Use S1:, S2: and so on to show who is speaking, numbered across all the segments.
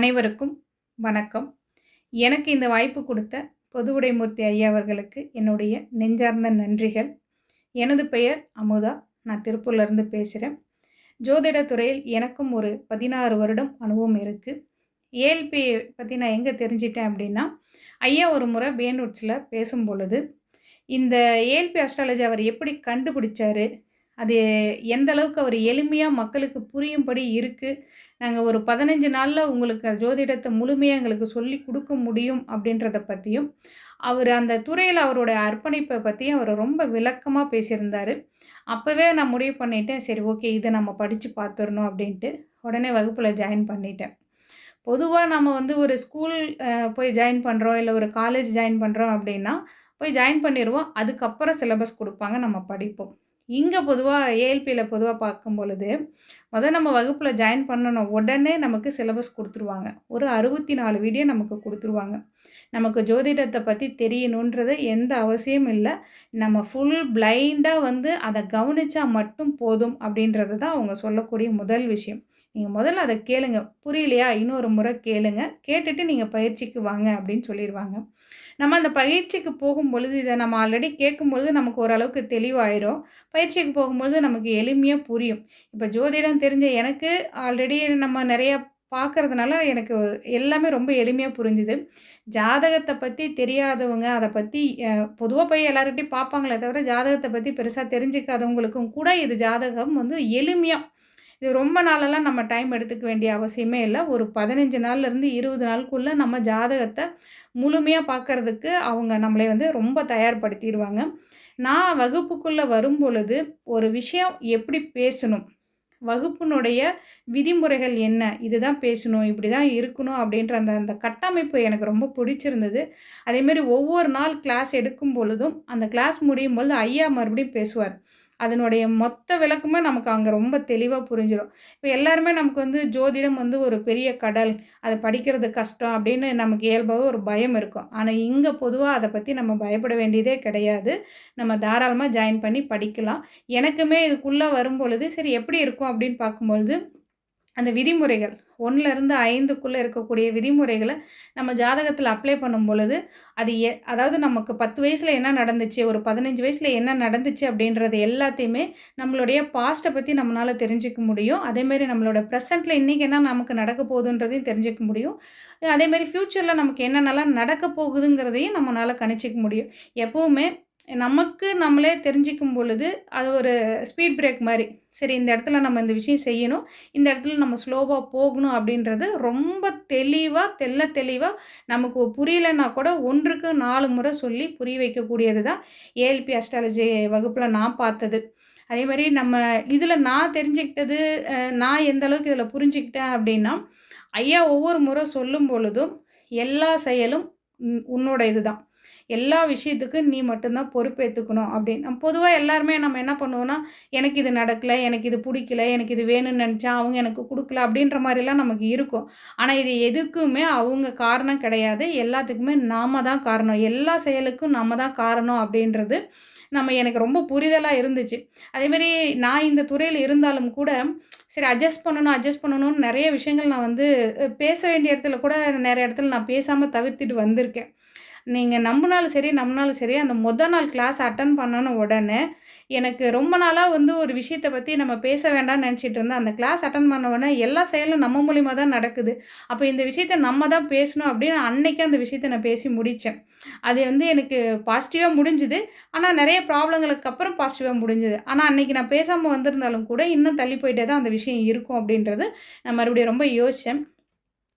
S1: அனைவருக்கும் வணக்கம். எனக்கு இந்த வாய்ப்பு கொடுத்த பொதுவுடைமூர்த்தி ஐயா அவர்களுக்கு என்னுடைய நெஞ்சார்ந்த நன்றிகள். எனது பெயர் அமுதா. நான் திருப்பூர்லேருந்து பேசுகிறேன் ஜோதிட துறையில் எனக்கும் ஒரு பதினாறு வருடம் அனுபவம் இருக்குது ஏஎல்பி பற்றி நான் எங்கே தெரிஞ்சிட்டேன் அப்படின்னா ஐயா ஒரு முறை பேனூட்ஸில் பேசும் பொழுது இந்த ஏஎல்பி அஸ்ட்ராலஜி அவர் எப்படி கண்டுபிடிச்சாரு? அது எந்த அளவுக்கு அவர் எளிமையாக மக்களுக்கு புரியும்படி இருக்குது நாங்கள் ஒரு பதினஞ்சு நாளில் உங்களுக்கு ஜோதிடத்தை முழுமையாக எங்களுக்கு சொல்லி கொடுக்க முடியும் அப்படின்றத பற்றியும் அவர் அந்த துறையில் அவருடைய அர்ப்பணிப்பை பற்றியும் அவர் ரொம்ப விளக்கமாக பேசியிருந்தார். அப்போவே நான் முடிவு பண்ணிட்டேன் சரி ஓகே இதை நம்ம படித்து பார்த்துடணும் அப்படின்ட்டு. உடனே வகுப்பில் ஜாயின் பண்ணிட்டேன். பொதுவாக நம்ம வந்து ஒரு ஸ்கூல் போய் ஜாயின் பண்ணுறோம் இல்லை ஒரு காலேஜ் ஜாயின் பண்ணுறோம் அப்படின்னா போய் ஜாயின் பண்ணிடுவோம் அதுக்கப்புறம் சிலபஸ் கொடுப்பாங்க நம்ம படிப்போம். இங்கே பொதுவாக ஏஎல்பியில் பொதுவாக பார்க்கும் பொழுது முதல் நம்ம வகுப்பில் ஜாயின் பண்ணணும். உடனே நமக்கு சிலபஸ் கொடுத்துருவாங்க. ஒரு அறுபத்தி நாலு வீடியோ நமக்கு கொடுத்துருவாங்க. நமக்கு ஜோதிடத்தை பற்றி தெரியணுன்றது எந்த அவசியம் இல்லை. நம்ம ஃபுல் பிளைண்டாக வந்து அதை கவனித்தா மட்டும் போதும் அப்படின்றது தான் அவங்க சொல்லக்கூடிய முதல் விஷயம். நீங்கள் முதல்ல அதை கேளுங்க. புரியலையா? இன்னொரு முறை கேளுங்க. கேட்டுட்டு நீங்கள் பயிற்சிக்கு வாங்க அப்படின்னு சொல்லிடுவாங்க. நம்ம அந்த பயிற்சிக்கு போகும் பொழுது இதை நம்ம ஆல்ரெடி கேட்கும் பொழுது நமக்கு ஓரளவுக்கு தெளிவாயிரும். பயிற்சிக்கு போகும்பொழுது நமக்கு எளிமையாக புரியும். இப்போ ஜோதிடம் தெரிஞ்ச எனக்கு ஆல்ரெடி நம்ம நிறையா பார்க்குறதுனால எனக்கு எல்லாமே ரொம்ப எளிமையாக புரிஞ்சுது. ஜாதகத்தை பற்றி தெரியாதவங்க அதை பற்றி பொதுவாக போய் எல்லார்கிட்டையும் பார்ப்பாங்களே தவிர ஜாதகத்தை பற்றி பெருசாக தெரிஞ்சுக்காதவங்களுக்கும் கூட இது ஜாதகம் வந்து எளிமையாக இது ரொம்ப நாளெல்லாம் நம்ம டைம் எடுத்துக்க வேண்டிய அவசியமே இல்லை. ஒரு பதினஞ்சு நாள்லேருந்து இருபது நாளுக்குள்ளே நம்ம ஜாதகத்தை முழுமையாக பார்க்குறதுக்கு அவங்க நம்மளை வந்து ரொம்ப தயார்படுத்திடுவாங்க நான் வகுப்புக்குள்ளே வரும் பொழுது ஒரு விஷயம் எப்படி பேசணும்? வகுப்பினுடைய விதிமுறைகள் என்ன? இதுதான் பேசணும் இப்படி தான் இருக்கணும் அப்படின்ற அந்த அந்த கட்டமைப்பு எனக்கு ரொம்ப பிடிச்சிருந்தது. அதேமாரி ஒவ்வொரு நாள் கிளாஸ் எடுக்கும் பொழுதும் அந்த கிளாஸ் முடியும் பொழுது ஐயா மறுபடியும் பேசுவார். அதனுடைய மொத்த விளக்குமே நமக்கு அங்கே ரொம்ப தெளிவாக புரிஞ்சிடும் இப்போ எல்லாருமே நமக்கு வந்து ஜோதிடம் வந்து ஒரு பெரிய கடல் அதை படிக்கிறது கஷ்டம் அப்படின்னு நமக்கு இயல்பாகவே ஒரு பயம் இருக்கும். ஆனால் இங்கே பொதுவாக அதை பற்றி நம்ம பயப்பட வேண்டியதே கிடையாது. நம்ம தாராளமாக ஜாயின் பண்ணி படிக்கலாம். எனக்குமே இதுக்குள்ளே வரும் பொழுது சரி எப்படி இருக்கும் அப்படின்னு பார்க்கும்பொழுது அந்த விதிமுறைகள் ஒன்றுலேருந்து ஐந்துக்குள்ளே இருக்கக்கூடிய விதிமுறைகளை நம்ம ஜாதகத்தில் அப்ளை பண்ணும் பொழுது அது எ அதாவது நமக்கு பத்து வயசில் என்ன நடந்துச்சு ஒரு பதினஞ்சு வயசில் என்ன நடந்துச்சு அப்படின்றது எல்லாத்தையுமே நம்மளுடைய பாஸ்ட்டை பற்றி நம்மளால் தெரிஞ்சுக்க முடியும். அதேமாரி நம்மளோட ப்ரெசண்ட்டில் இன்றைக்கி என்ன நமக்கு நடக்க போகுதுன்றதையும் தெரிஞ்சுக்க முடியும். அதேமாரி ஃப்யூச்சரில் நமக்கு என்னென்னலாம் நடக்க போகுதுங்கிறதையும் நம்மளால் கணிச்சிக்க முடியும். எப்போவுமே நமக்கு நம்மளே தெரிஞ்சிக்கும் பொழுது அது ஒரு ஸ்பீட் பிரேக் மாதிரி. சரி இந்த இடத்துல நம்ம இந்த விஷயம் செய்யணும். இந்த இடத்துல நம்ம ஸ்லோவாக போகணும் அப்படின்றது ரொம்ப தெளிவாக தெல்ல தெளிவாக நமக்கு புரியலைன்னா கூட ஒன்றுக்கு நாலு முறை சொல்லி புரிய வைக்கக்கூடியது தான் ஏஎல்பி அஸ்ட்ராலஜி வகுப்பில் நான் பார்த்தது. அதே மாதிரி நம்ம இதில் நான் தெரிஞ்சுக்கிட்டது நான் எந்த அளவுக்கு இதில் புரிஞ்சுக்கிட்டேன் அப்படின்னா ஐயா ஒவ்வொரு முறை சொல்லும் பொழுதும் எல்லா செயலும் உன்னோட இது தான். எல்லா விஷயத்துக்கும் நீ மட்டும்தான் பொறுப்பேற்றுக்கணும் அப்படின்னு. பொதுவாக எல்லாருமே நம்ம என்ன பண்ணுவோம்னா எனக்கு இது நடக்கலை எனக்கு இது பிடிக்கல எனக்கு இது வேணும்னு நினச்சா அவங்க எனக்கு கொடுக்கல அப்படின்ற மாதிரிலாம் நமக்கு இருக்கும். ஆனால் இது எதுக்குமே அவங்க காரணம் கிடையாது. எல்லாத்துக்குமே நாம தான் காரணம். எல்லா செயலுக்கும் நம்ம தான் காரணம் அப்படின்றது நம்ம எனக்கு ரொம்ப புரிதலாக இருந்துச்சு. அதேமாரி நான் இந்த துறையில் இருந்தாலும் கூட சரி அட்ஜஸ்ட் பண்ணணும் அட்ஜஸ்ட் பண்ணணும்னு நிறைய விஷயங்கள் நான் வந்து பேச வேண்டிய இடத்துல கூட நிறைய இடத்துல நான் பேசாமல் தவிர்த்துட்டு வந்திருக்கேன். நீங்கள் நம்பினாலும் சரி நம்பினாலும் சரி அந்த மொதல் நாள் கிளாஸ் அட்டன் பண்ணணும் உடனே எனக்கு ரொம்ப நாளாக வந்து ஒரு விஷயத்தை பற்றி நம்ம பேச வேண்டாம்னு நினச்சிட்டு இருந்தேன். அந்த கிளாஸ் அட்டன் பண்ண உடனே எல்லா செயலும் நம்ம மூலிமா தான் நடக்குது. அப்போ இந்த விஷயத்த நம்ம தான் பேசணும் அப்படின்னு அன்னைக்கு அந்த விஷயத்த நான் பேசி முடித்தேன் அது வந்து எனக்கு பாசிட்டிவாக முடிஞ்சுது. ஆனால் நிறைய ப்ராப்ளங்களுக்கு அப்புறம் பாசிட்டிவாக முடிஞ்சுது. ஆனால் அன்றைக்கி நான் பேசாமல் வந்திருந்தாலும் கூட இன்னும் தள்ளி போயிட்டே தான் அந்த விஷயம் இருக்கும் அப்படின்றது நான் மறுபடியும் ரொம்ப யோசித்தேன்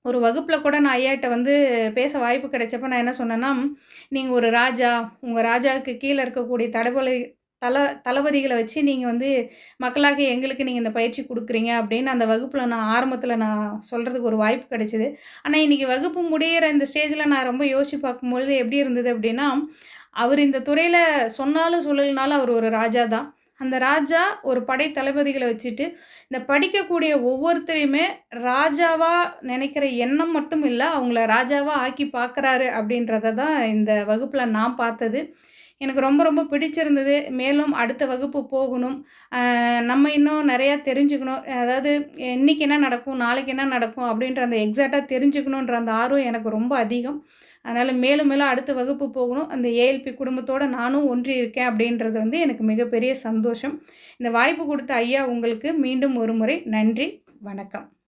S1: ஒரு வகுப்பில் கூட நான் ஐயாட்ட வந்து பேச வாய்ப்பு கிடைச்சப்ப நான் என்ன சொன்னேன்னா நீங்கள் ஒரு ராஜா உங்கள் ராஜாவுக்கு கீழே இருக்கக்கூடிய தடபலை தல தளபதிகளை வச்சு நீங்கள் வந்து மக்களாக எங்களுக்கு நீங்கள் இந்த பயிற்சி கொடுக்குறீங்க அப்படின்னு அந்த வகுப்பில் நான் ஆரம்பத்தில் நான் சொல்கிறதுக்கு ஒரு வாய்ப்பு கிடைச்சிது. ஆனால் இன்றைக்கி வகுப்பு முடிகிற இந்த ஸ்டேஜில் நான் ரொம்ப யோசிச்சு பார்க்கும்பொழுது எப்படி இருந்தது அப்படின்னா அவர் இந்த துறையில் சொன்னாலும் சொல்லலைனாலும் அவர் ஒரு ராஜா தான். அந்த ராஜா ஒரு படை தளபதிகளை வச்சுட்டு இந்த படிக்கக்கூடிய ஒவ்வொருத்தரையுமே ராஜாவாக நினைக்கிற எண்ணம் மட்டும் இல்லை அவங்கள ராஜாவாக ஆக்கி பார்க்குறாரு அப்படின்றத தான் இந்த வகுப்பில் நான் பார்த்தது. எனக்கு ரொம்ப ரொம்ப பிடிச்சிருந்தது. மேலும் அடுத்த வகுப்பு போகணும். நம்ம இன்னும் நிறையா தெரிஞ்சுக்கணும். அதாவது இன்றைக்கி என்ன நடக்கும் நாளைக்கு என்ன நடக்கும் அப்படின்ற அந்த எக்ஸாக்டாக தெரிஞ்சுக்கணுன்ற அந்த ஆர்வம் எனக்கு ரொம்ப அதிகம். அதனால் மேலும் மேலும் அடுத்த வகுப்பு போகணும். அந்த ஏஎல்பி குடும்பத்தோடு நானும் ஒன்றி இருக்கேன் அப்படின்றது வந்து எனக்கு மிகப்பெரிய சந்தோஷம். இந்த வாய்ப்பு கொடுத்த ஐயா உங்களுக்கு மீண்டும் ஒரு முறை நன்றி வணக்கம்.